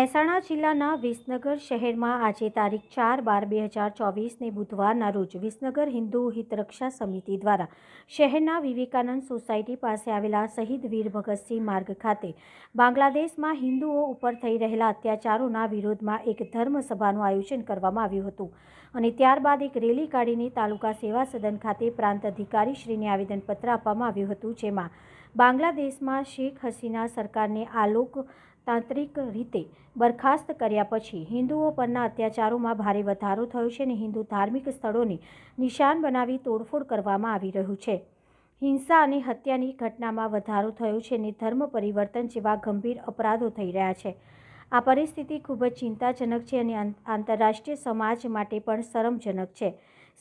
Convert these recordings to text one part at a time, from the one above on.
મહેસાણા જિલ્લાના વિસનગર શહેરમાં આજે તારીખ ચાર બાર બે હજાર ચોવીસને બુધવારના રોજ વિસનગર હિન્દુ હિતરક્ષા સમિતિ દ્વારા શહેરના વિવેકાનંદ સોસાયટી પાસે આવેલા શહીદ વીર ભગતસિંહ માર્ગ ખાતે બાંગ્લાદેશમાં હિન્દુઓ ઉપર થઈ રહેલા અત્યાચારોના વિરોધમાં એક ધર્મસભાનું આયોજન કરવામાં આવ્યું હતું. અને ત્યારબાદ એક રેલી કાઢીને તાલુકા સેવા સદન ખાતે પ્રાંત અધિકારીશ્રીને આવેદનપત્ર આપવામાં આવ્યું હતું, જેમાં બાંગ્લાદેશમાં શેખ હસીના સરકારને આલોક તાંત્રિક રીતે બરખાસ્ત કર્યા પછી હિન્દુઓ પરના અત્યાચારોમાં ભારે વધારો થયો છે અને હિન્દુ ધાર્મિક સ્થળોને નિશાન બનાવી તોડફોડ કરવામાં આવી રહ્યું છે. હિંસા અને હત્યાની ઘટનામાં વધારો થયો છે અને ધર્મ પરિવર્તન જેવા ગંભીર અપરાધો થઈ રહ્યા છે. આ પરિસ્થિતિ ખૂબ જ ચિંતાજનક છે અને આંતરરાષ્ટ્રીય સમાજ માટે પણ શરમજનક છે.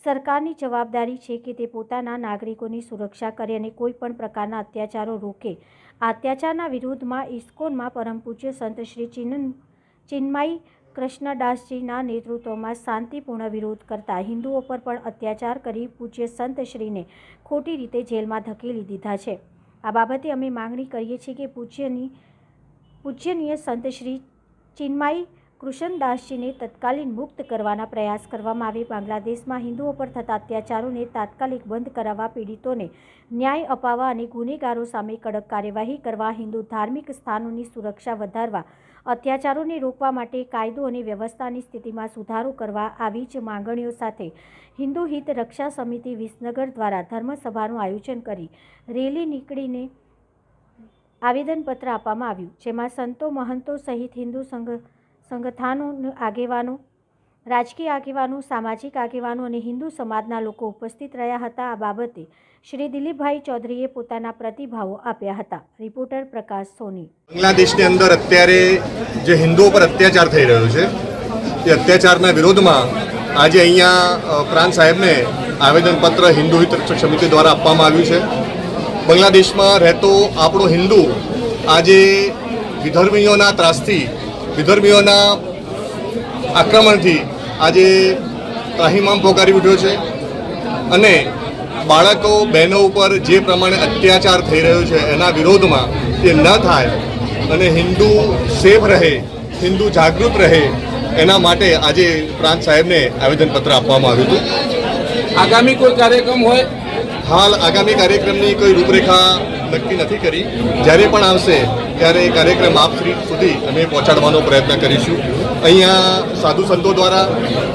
સરકારની જવાબદારી છે કે તે પોતાના નાગરિકોની સુરક્ષા કરે અને કોઈ પણ પ્રકારના અત્યાચારો રોકે. અત્યાચારના વિરુદ્ધમાં ઇસ્કોનમાં પરમ પૂજ્ય સંત શ્રી ચિન્ન, ચિન્મયી કૃષ્ણદાસજીના નેતૃત્વમાં શાંતિપૂર્ણ વિરોધ કરતા હિન્દુઓ પર પણ અત્યાચાર કરી પૂજ્ય સંતશ્રીને ખોટી રીતે જેલમાં ધકેલી દીધા છે. આ બાબતે અમે માંગણી કરીએ છીએ કે પૂજ્યની, પૂજ્યનીય સંત શ્રી ચિન્મયી કૃષ્ણદાસજીને તત્કાલીન મુક્ત કરવાના પ્રયાસ કરવામાં આવે બાંગ્લાદેશમાં હિન્દુઓ પર થતા અત્યાચારોને તાત્કાલિક બંધ કરાવવા પીડિતોને ન્યાય અપાવવા અને ગુનેગારો સામે કડક કાર્યવાહી કરવા હિન્દુ ધાર્મિક સ્થાનોની સુરક્ષા વધારવા, અત્યાચારોને રોકવા માટે કાયદો અને વ્યવસ્થાની સ્થિતિમાં સુધારો કરવા આવી જ માંગણીઓ સાથે હિન્દુ હિત રક્ષા સમિતિ વિસનગર દ્વારા ધર્મસભાનું આયોજન કરી રેલી નીકળીને આવેદનપત્ર આપવામાં આવ્યું, જેમાં સંતો મહંતો સહિત હિન્દુ સંઘ સંગઠનો આગેવાનો, રાજકીય આગેવાનો, સામાજિક આગેવાનો અને હિન્દુ સમાજના લોકો ઉપસ્થિત રહ્યા હતા. આ બાબતે શ્રી દિલીપભાઈ ચૌધરીએ પોતાના પ્રતિભાવો આપ્યા હતા. રિપોર્ટર પ્રકાશ સોની. બાંગ્લાદેશની અંદર અત્યારે જે હિન્દુઓ પર અત્યાચાર થઈ રહ્યો છે તે અત્યાચારના વિરોધમાં આજે અહીંયા પ્રાંત સાહેબને આવેદનપત્ર હિન્દુ હિત સમિતિ દ્વારા આપવામાં આવ્યું છે. બાંગ્લાદેશમાં રહેતો આપણો હિન્દુ આજે વિધર્મીઓના ત્રાસથી વિધર્મીઓના આક્રમણથી આજે ત્રાહિમામ પોકારી ઉઠ્યો છે અને બાળકો બહેનો ઉપર જે પ્રમાણે અત્યાચાર થઈ રહ્યો છે એના વિરોધમાં એ ન થાય અને હિન્દુ સેફ રહે હિન્દુ જાગૃત રહે એના માટે આજે પ્રાંત સાહેબને આવેદનપત્ર આપવામાં આવ્યું હતું. આગામી કોઈ કાર્યક્રમ હોય? હાલ આગામી કાર્યક્રમની કોઈ રૂપરેખા નક્કી નથી કરી. જ્યારે પણ આવશે ત્યારે એ કાર્યક્રમ આપ શ્રી સુધી અમે પહોંચાડવાનો પ્રયત્ન કરીશું. અહીંયા સાધુ સંતો દ્વારા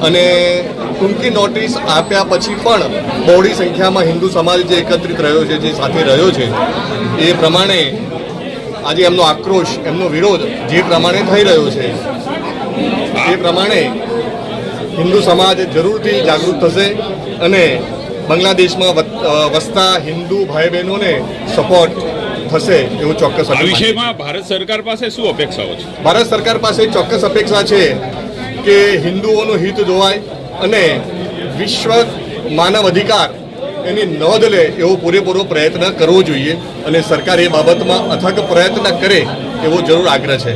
અને ટૂંકી નોટિસ આપ્યા પછી પણ બહોળી સંખ્યામાં હિન્દુ સમાજ જે એકત્રિત રહ્યો છે, જે સાથે રહ્યો છે, એ પ્રમાણે આજે એમનો આક્રોશ, એમનો વિરોધ જે પ્રમાણે થઈ રહ્યો છે, એ પ્રમાણે હિન્દુ સમાજ જરૂરથી જાગૃત થશે અને બાંગ્લાદેશમાં વસતા હિન્દુ ભાઈ બહેનોને સપોર્ટ થશે એવું ચોક્કસ આ વિષયમાં ભારત સરકાર પાસે શું અપેક્ષાઓ છે? ભારત સરકાર પાસે ચોક્કસ અપેક્ષા છે કે હિન્દુઓનું હિત જોવાય અને વિશ્વ માનવ અધિકાર એની નોંધ લે એવો પૂરેપૂરો પ્રયત્ન કરવો જોઈએ અને સરકાર એ બાબતમાં અથક પ્રયત્ન કરે એવો જરૂર આગ્રહ છે.